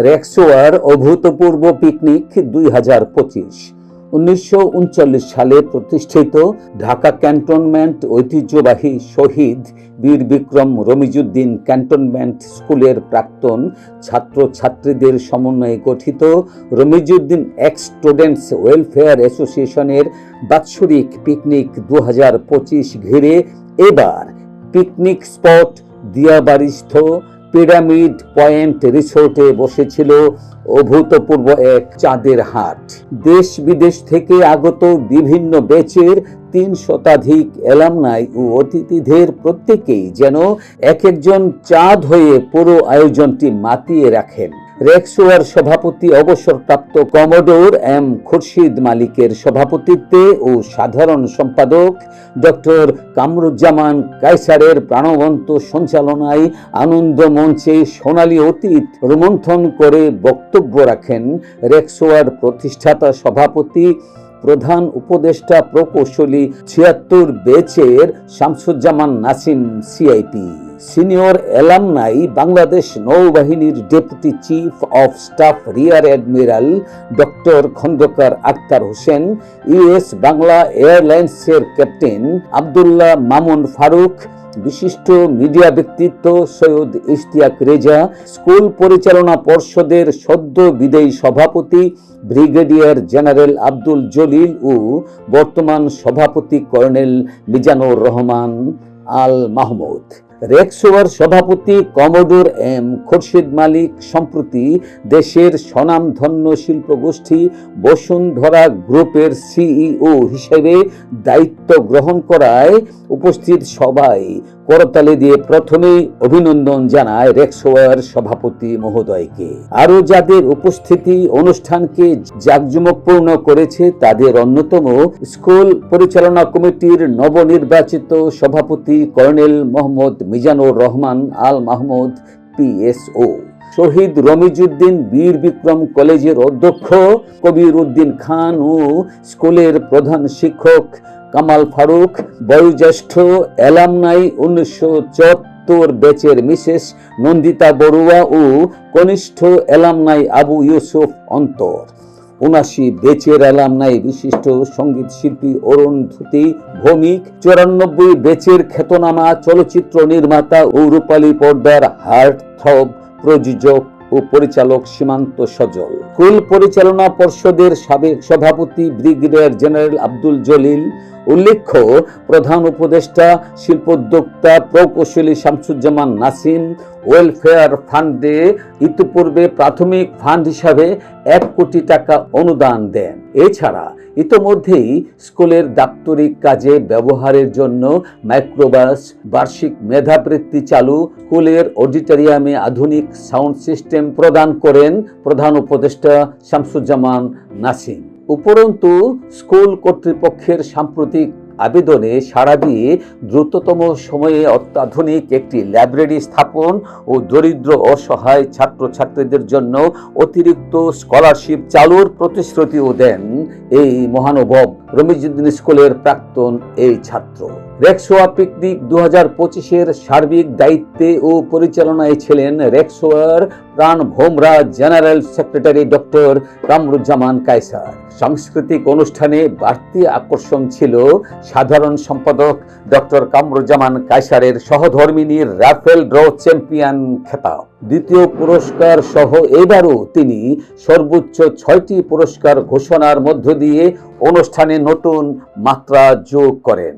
রেক্সোয়ার অভূতপূর্ব পিকনিক দুই হাজার পঁচিশ। উনিশশো সালে প্রতিষ্ঠিত ঢাকা ক্যান্টনমেন্ট ঐতিহ্যবাহী শহীদ বীর বিক্রম রমিজুদ্দিন ক্যান্টনমেন্ট স্কুলের প্রাক্তন ছাত্র ছাত্রীদের সমন্বয়ে গঠিত রমিজুদ্দিন এক্স স্টুডেন্টস ওয়েলফেয়ার অ্যাসোসিয়েশনের বাৎসরিক পিকনিক দু হাজার পঁচিশ ঘিরে এবার পিকনিক স্পট দিয়াবাড়িস্থ পিরামিড পয়েন্ট রিসোর্টে বসেছিল অভূতপূর্ব এক চাঁদের হাট। দেশ বিদেশ থেকে আগত বিভিন্ন বেচের তিন শতাধিক এলামনাই ও অতিথিদের প্রত্যেকেই যেন এক একজন চাঁদ হয়ে পুরো আয়োজনটি মাতিয়ে রাখেন। রেক্সোয়ার সভাপতি অবসরপ্রাপ্ত কমোডোর এম খুরশিদ মালিকের সভাপতিত্বে ও সাধারণ সম্পাদক ডক্টর কামরুজ্জামান কায়সারের প্রাণবন্ত সঞ্চালনায় আনন্দ মঞ্চে সোনালী অতীত রোমন্থন করে বক্তব্য রাখেন রেক্সোয়ার প্রতিষ্ঠাতা সভাপতি, প্রধান উপদেষ্টা প্রকৌশলী ছিয়াত্তর বেচের Shamsuzzaman Nasim CIP. Senior alumni Bangladesh নৌবাহিনীর deputy chief of staff rear admiral doctor Khandakar Akhtar Hossain, US Bangla এয়ারলাইন্সের ক্যাপ্টেন আবদুল্লাহ মামুন ফারুক, বিশিষ্ট মিডিয়া ব্যক্তিত্ব সৈয়দ ইশতিয়াক রেজা, স্কুল পরিচালনা পর্ষদের সদ্য বিদায়ী সভাপতি ব্রিগেডিয়ার জেনারেল আব্দুল জলিল ও বর্তমান সভাপতি কর্নেল মিজানুর রহমান আল মাহমুদ রেক্সোয়ার সভাপতি কমোডোর এম খোরশেদ মালিক সম্প্রতি দেশের স্বনামধন্য শিল্পগোষ্ঠী বসুন্ধরা গ্রুপের সিইও হিসেবে দায়িত্ব গ্রহণ করায় উপস্থিত সবাই করতালি দিয়ে প্রথমেই অভিনন্দন জানায় রেক্সোয়ার সভাপতি মহোদয়কে। আরও যাদের উপস্থিতি অনুষ্ঠানকে জাঁকজমকপূর্ণ করেছে তাদের অন্যতম স্কুল পরিচালনা কমিটির নবনির্বাচিত সভাপতি কর্নেল মোহাম্মদ মিজানুর রহমান, আল মাহমুদ পিএসও শহীদ রমিজুদ্দিন বীর বিক্রম কলেজের অধ্যক্ষ কবির উদ্দিন খান ও স্কুলের প্রধান শিক্ষক কামাল ফারুক। বয়োজ্যেষ্ঠ এলামনাই উনিশশো চুয়াত্তর ব্যাচের মিসেস নন্দিতা বড়ুয়া ও কনিষ্ঠ এলামনাই আবু ইউসুফ অন্তর। উনাশি বেচের এলামনাই বিশিষ্ট সংগীত শিল্পী অরুণ ধুতি, ভৌমিক, চুরানব্বই বেচের খ্যাতনামা চলচ্চিত্র নির্মাতা ও রূপালী পর্দার হার্ট থ্রব প্রযোজক ও পরিচালক সীমান্ত সজল। কুল পরিচালনা পর্ষদের সাবেক সভাপতি ব্রিগেডিয়ার জেনারেল আব্দুল জলিল। উল্লেখ্য, প্রধান উপদেষ্টা, শিল্পোদ্যোক্তা প্রকৌশলী শামসুজ্জামান নাসিম। ওয়েলফেয়ার ফান্ডে ইতিপূর্বে প্রাথমিক ফান্ড হিসাবে এক কোটি টাকা অনুদান দেন। এছাড়া ইতোমধ্যেই স্কুলের দাপ্তরিক কাজে ব্যবহারের জন্য মাইক্রোবাস, বার্ষিক মেধাবৃত্তি চালু, স্কুলের অডিটোরিয়ামে আধুনিক সাউন্ড সিস্টেম প্রদান করেন প্রধান উপদেষ্টা শামসুজ্জামান নাসিম। উপরন্তু, স্কুল কর্তৃপক্ষের সাম্প্রতিক আবেদনে সাড়া দিয়ে দ্রুততম সময়ে অত্যাধুনিক একটি লাইব্রেরি স্থাপন ও দরিদ্র অসহায় ছাত্রছাত্রীদের জন্য অতিরিক্ত স্কলারশিপ চালুর প্রতিশ্রুতিও দেন এই মহানুভব। রমিজুদ্দিন স্কুলের প্রাক্তন এই ছাত্র। রেক্সোয়া পিকনিক দু হাজার পঁচিশের সার্বিক দায়িত্বে ও পরিচালনায় ছিলেন রেক্সোয়ার প্রাণ ভোমরা general secretary doctor Kamruzzaman Kaiser. সাংস্কৃতিক অনুষ্ঠানে বাড়তি আকর্ষণ ছিল সাধারণ সম্পাদক ডক্টর কামরুজ্জামান কায়সারের সহধর্মিনীর রাফেল ড্র চ্যাম্পিয়ন খেতাব। দ্বিতীয় পুরস্কার সহ এবারও তিনি সর্বোচ্চ ছয়টি পুরস্কার ঘোষণার মধ্য দিয়ে অনুষ্ঠানে নতুন মাত্রা যোগ করেন।